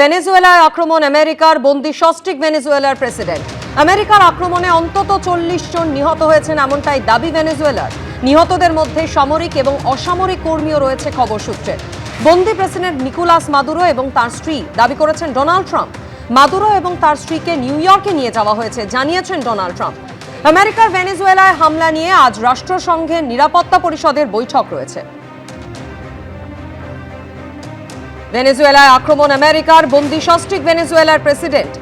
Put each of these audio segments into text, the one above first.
ভেনেজুয়েলায় আক্রমণ আমেরিকার বন্দি সস্টিক ভেনেজুয়েলার প্রেসিডেন্ট। আমেরিকার আক্রমণে অন্তত চল্লিশ জন নিহত হয়েছেন এমনটাই দাবি ভেনেজুয়েলার। নিহতদের মধ্যে সামরিক এবং অসামরিক কর্মীও রয়েছে খবর সূত্রে। বন্দি প্রেসিডেন্ট নিকোলাস মাদুরো এবং তার স্ত্রী দাবি করেছেন ডোনাল্ড ট্রাম্প। মাদুরো এবং তার স্ত্রীকে নিউ ইয়র্কে নিয়ে যাওয়া হয়েছে, জানিয়েছেন ডোনাল্ড ট্রাম্প। আমেরিকার ভেনেজুয়েলায় হামলা নিয়ে আজ রাষ্ট্রসংঘের নিরাপত্তা পরিষদের বৈঠক রয়েছে। ভেনেজুয়েলায় আক্রমণ আমেরিকার বন্দি সস্টিক ভেনেজুয়েলার প্রেসিডেন্ট।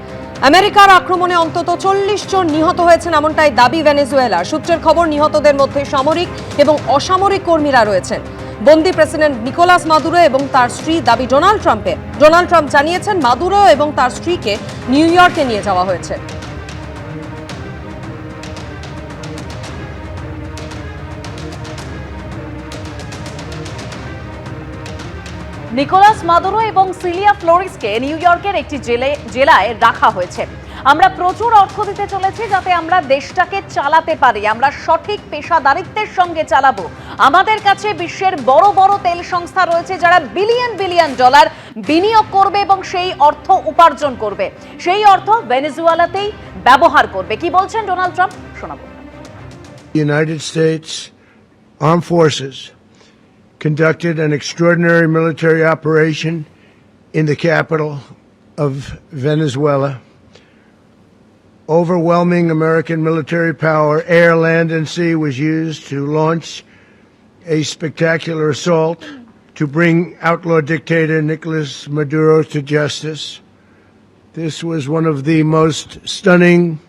আমেরিকার আক্রমণে অন্তত চল্লিশ জন নিহত হয়েছেন এমনটাই দাবি ভেনেজুয়েলা সূত্রের খবর, নিহতদের মধ্যে সামরিক এবং অসামরিক কর্মীরা রয়েছেন। বন্দি প্রেসিডেন্ট নিকোলাস মাদুরো এবং তার স্ত্রী দাবি ডোনাল্ড ট্রাম্পের ডোনাল্ড ট্রাম্প জানিয়েছেন, মাদুরো এবং তার স্ত্রীকে নিউ ইয়র্কে নিয়ে যাওয়া হয়েছে। নিকোলাস মাদুরো এবং সিলিয়া ফ্লোরিসকে নিউ ইয়র্কের একটি জেলে, জেলায় রাখা হয়েছে। আমরা প্রচুর অর্থ দিতে চলেছি যাতে আমরা দেশটাকে চালাতে পারি। আমরা সঠিক পেশাদারিত্বের সঙ্গে চালাবো। আমাদের কাছে বিশ্বের বড় বড় তেল সংস্থা রয়েছে যারা বিলিয়ন বিলিয়ন ডলার বিনিয়োগ করবে এবং সেই অর্থ উপার্জন করবে। সেই অর্থ ভেনেজুয়েলাতেই ব্যবহার করবে। কি বলছেন ডোনাল্ড ট্রাম্প? শোনাবো। United States Armed Forces conducted an extraordinary military operation in the capital of Venezuela. Overwhelming American military power, air, land, and sea, was used to launch a spectacular assault to bring outlaw dictator Nicolas Maduro to justice. This was one of the most stunning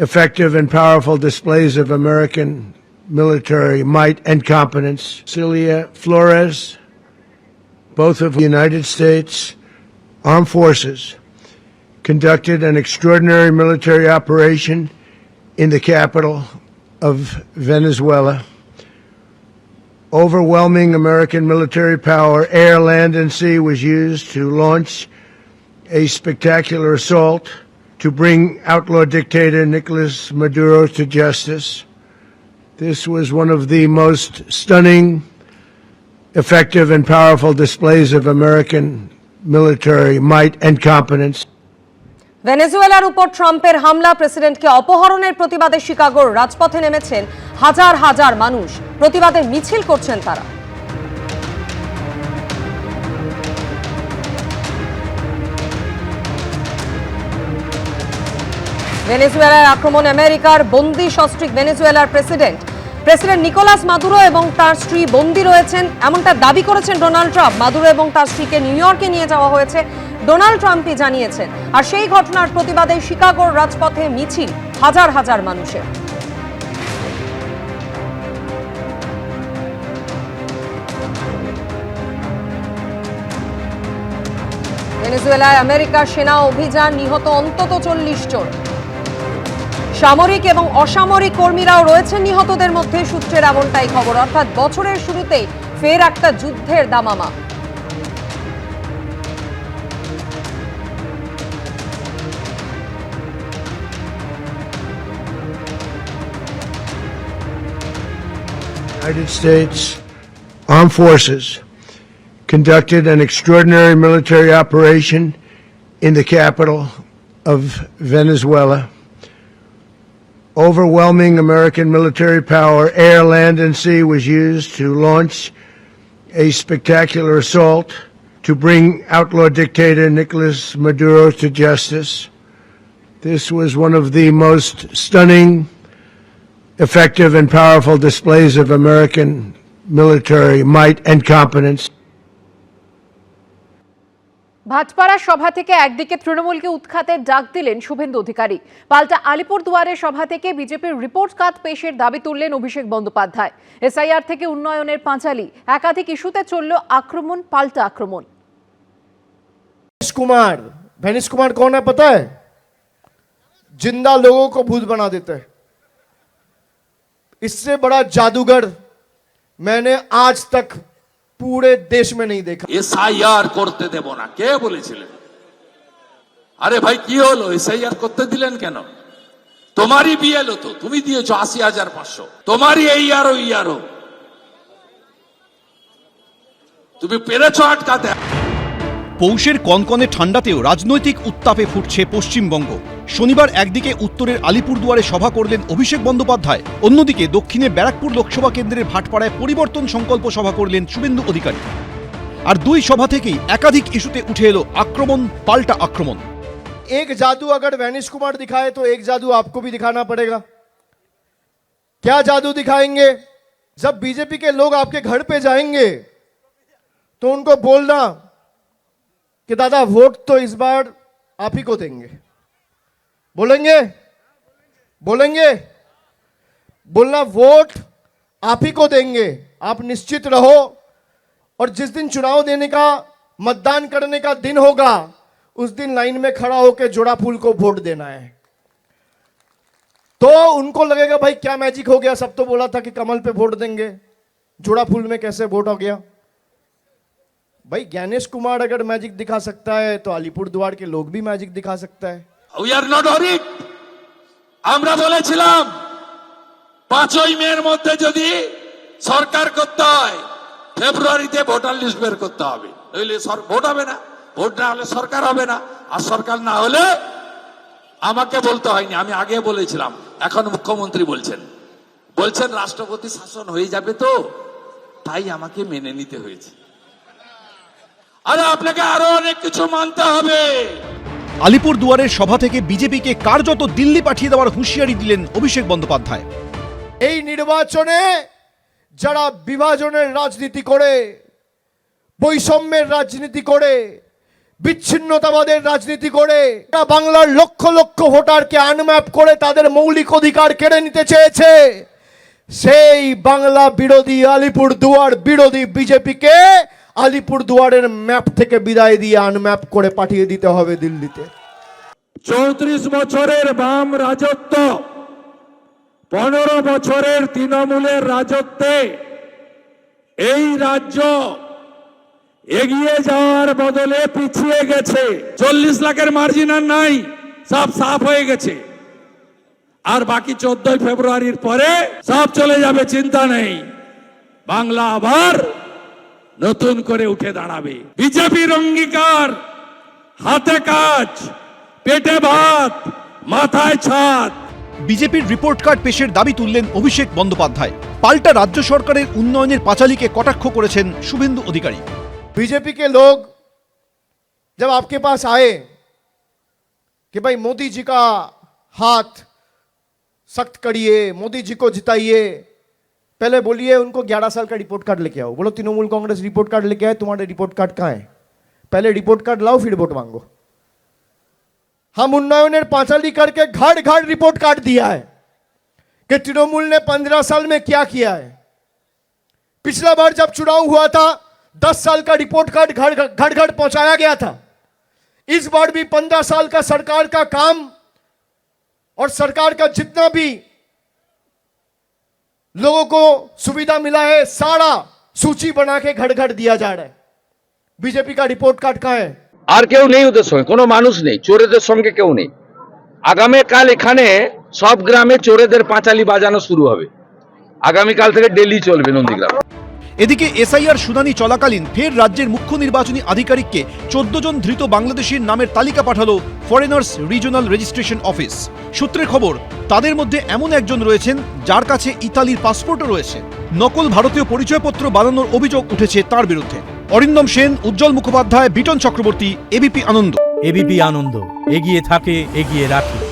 effective and powerful displays of American military might and competence. Celia Flores, both of the United States Armed Forces, conducted an extraordinary military operation in the capital of Venezuela. Overwhelming American military power, air, land, and sea was used to launch a spectacular assault to bring outlaw dictator Nicolas Maduro to justice. This was one of the most stunning, effective, and powerful displays of American military might and competence. ভেনেজুয়েলার উপর ট্রাম্পের হামলা প্রেসিডেন্টকে অপহরণের প্রতিবাদে শিকাগোর রাজপথে নেমেছেন হাজার হাজার মানুষ প্রতিবাদে মিছিল করছেন তারা ভেনেজুয়েলার আক্রমণ আমেরিকার বন্দি সস্ট্রিক ভেনেজুয়েলার প্রেসিডেন্ট প্রেসিডেন্ট নিকোলাস মাদুরো এবং তার স্ত্রী বন্দি রয়েছেন। এমনটা দাবি করেছেন ডোনাল্ড ট্রাম্প। মাদুরো এবং তার স্ত্রীকে নিউ ইয়র্কে নিয়ে যাওয়া হয়েছে। ডোনাল্ড ট্রাম্পই জানিয়েছেন। আর সেই ঘটনার প্রতিবাদে শিকাগোর রাজপথে মিছিল হাজার হাজার মানুষের। ভেনেজুয়েলায় আমেরিকার সেনা অভিযান নিহত অন্তত চল্লিশ জন। সামরিক এবং অসামরিক কর্মীরাও রয়েছেন নিহতদের মধ্যে সূত্রের এমনটাই খবর অর্থাৎ বছরের শুরুতেই ফের একটা যুদ্ধের দামামা United States Armed Forces conducted an extraordinary military operation in the capital of Venezuela. Overwhelming American military power, air, land, and sea, was used to launch a spectacular assault to bring outlaw dictator Nicolas Maduro to justice. This was one of the most stunning effective and powerful displays of American military might and competence. Bhatpara সভা থেকে একদিকে তৃণমূলকে উৎখাতের ডাক দিলেন শুভেন্দু অধিকারী পাল্টা আলিপুর দুয়ারের সভা থেকে বিজেপির রিপোর্ট কার্ড পেশের দাবি তুললেন অভিষেক বন্দ্যোপাধ্যায় এসআইআর থেকে উন্নয়নের পাঁচালী একাধিক ইস্যুতে চলল আক্রমণ পাল্টা আক্রমণ भैनिस कुमार भैनिस कुमार कौन है पता है जिंदा लोगों को भूत बना देते हैं इससे बड़ा जादूगर मैंने आज तक पूरे देश में नहीं देखा এসআইআর করতে দেব না কে বলেছিলেন আরে ভাই কি হলো এসআইআর করতে দিলেন কেন তোমারই বিএলও তো তুমি দিয়েছো আশি হাজার পাঁচশো তোমারই এই আরো ই আরো তুমি পেরেছো আটকাতে পৌষের কনকনে ঠান্ডাতেও রাজনৈতিক উত্তাপে ফুটছে পশ্চিমবঙ্গ শনিবার একদিকে উত্তরের আলিপুরদুয়ারে সভা করলেন অভিষেক বন্দ্যোপাধ্যায় অন্যদিকে দক্ষিণে ব্যারাকপুর লোকসভা কেন্দ্রের ভাটপাড়ায় পরিবর্তন সংকল্প সভা করলেন শুভেন্দু অধিকারী আর দুই সভা থেকেই একাধিক ইস্যুতে উঠে এলো আক্রমণ পাল্টা আক্রমণ एक जादू अगर वैनिश कुमार दिखाए तो एक जादू आपको भी दिखाना पड़ेगा क्या जादू दिखाएंगे जब बीजेपी के लोग आपके घर पे जाएंगे तो उनको बोलना कि दादा वोट तो इस बार आप ही को देंगे। बोलेंगे? बोलेंगे? बोलना वोट आप ही को देंगे। आप निश्चित रहो। और जिस दिन चुनाव देने का, मतदान करने का दिन होगा, उस दिन लाइन में खड़ा होकर जोड़ा फूल को वोट देना है। तो उनको लगेगा, भाई, क्या मैजिक हो गया? सब तो बोला था कि कमल पे वोट देंगे। जोड़ा फूल में कैसे वोट हो गया? भाई ज्ञानेश कुमार अगर मैजिक दिखा सकता है तो अलीपुर द्वार के लोग भी मैजिक दिखा सकता है উই আর নট হরিড আমরা বলেছিলাম পাঁচই মের মধ্যে যদি সরকার করতে হয় ফেব্রুয়ারিতে ভোটার লিস্ট বের করতে হবে নইলে সর- ভোট হবে না ভোট না হলে সরকার হবে না আর সরকার না হলে আমাকে বলতে হয়নি আমি আগে বলেছিলাম এখন মুখ্যমন্ত্রী বলছেন বলছেন রাষ্ট্রপতি শাসন হয়ে যাবে তো তাই আমাকে মেনে নিতে হয়েছে আরে আপনাকে আরও অনেক কিছু মানতে হবে। আলিপুর দুয়ারের সভা থেকে বিজেপিকে কার্যত দিল্লি পাঠিয়ে দেওয়ার হুঁশিয়ারি দিলেন অভিষেক বন্দ্যোপাধ্যায়। এই নির্বাচনে যারা বিভাজনের রাজনীতি করে বৈষম্যের রাজনীতি করে বিচ্ছিন্নতাবাদের রাজনীতি করে বাংলার লক্ষ লক্ষ ভোটারকে আনম্যাপ করে তাদের মৌলিক অধিকার কেড়ে নিতে চেয়েছে সেই বাংলা বিরোধী আলিপুর দুয়ার বিরোধী বিজেপিকে আলিপুর দুয়ারের ম্যাপ থেকে বিদায় দিয়ে আনম্যাপ করে পাঠিয়ে দিতে হবে দিল্লিতে। চৌত্রিশ বছরের বাম রাজত্ব, পনেরো বছরের তৃণমূলের রাজত্বে এই রাজ্য এগিয়ে যাওয়ার বদলে পিছিয়ে গেছে। চল্লিশ লাখের মার্জিন আর নাই, সব সাফ হয়ে গেছে। আর বাকি চোদ্দই ফেব্রুয়ারির পরে সব চলে যাবে, চিন্তা নেই। বাংলা আবার নতুন করে উঠে দাঁড়াবে বিজেপির অঙ্গীকার হাতে কাজ পেটে ভাত মাথায় ছাদ বিজেপির রিপোর্ট কার্ড পেশের দাবি তুললেন অভিষেক বন্দ্যোপাধ্যায় পাল্টা রাজ্য সরকারের উন্নয়নের পাঁচালীকে কটাক্ষ করেছেন শুভেন্দু অধিকারী बीजेपी के लोग जब आपके पास आए कि भाई मोदी जी का हाथ सख्त करिए मोदी जी को जिताइए पहले बोलिए, उनको 11 साल का रिपोर्ट कार्ड लेके आओ। बोलो, तृणमूल कांग्रेस रिपोर्ट कार्ड लेके आए, तुम्हारे रिपोर्ट कार्ड कहाँ है? पहले रिपोर्ट कार्ड लाओ, फिर वोट मांगो। हम उन्नयन पांचाली करके घाट घाट रिपोर्ट कार्ड दिया है कि तृणमूल ने पंद्रह साल में क्या किया है। पिछला बार जब चुनाव हुआ था, दस साल का रिपोर्ट कार्ड घर घर घर पहुँचाया गया था। इस बार भी पंद्रह साल का सरकार का काम और सरकार का जितना भी लोगों को सुविधा मिला है सारा सूची बना के घर घर दिया जा रहा है बीजेपी का रिपोर्ट कार्ड कहाँ है আর কেউ নেই ওদের সঙ্গে কোনো মানুষ নেই চোরেদের সঙ্গে কেউ নেই আগামীকাল এখানে সব গ্রামে চোরেদের পাঁচালি বাজানো শুরু হবে আগামীকাল থেকে ডেলি চলবে নন্দীগ্রাম এদিকে এসআইআর শুনানি চলাকালীন ফের রাজ্যের মুখ্য নির্বাচনী আধিকারিককে চোদ্দ জন ধৃত বাংলাদেশির নামের তালিকা পাঠালো ফরেনার্স রিজনাল রেজিস্ট্রেশন অফিস। সূত্রের খবর, তাদের মধ্যে এমন একজন রয়েছেন যার কাছে ইতালির পাসপোর্টও রয়েছে। নকল ভারতীয় পরিচয়পত্র বানানোর অভিযোগ উঠেছে তার বিরুদ্ধে। অরিন্দম সেন, উজ্জ্বল মুখোপাধ্যায়, বিটন চক্রবর্তী, এবিপি আনন্দ। এবিপি আনন্দ, এগিয়ে থাকে, এগিয়ে রাখে।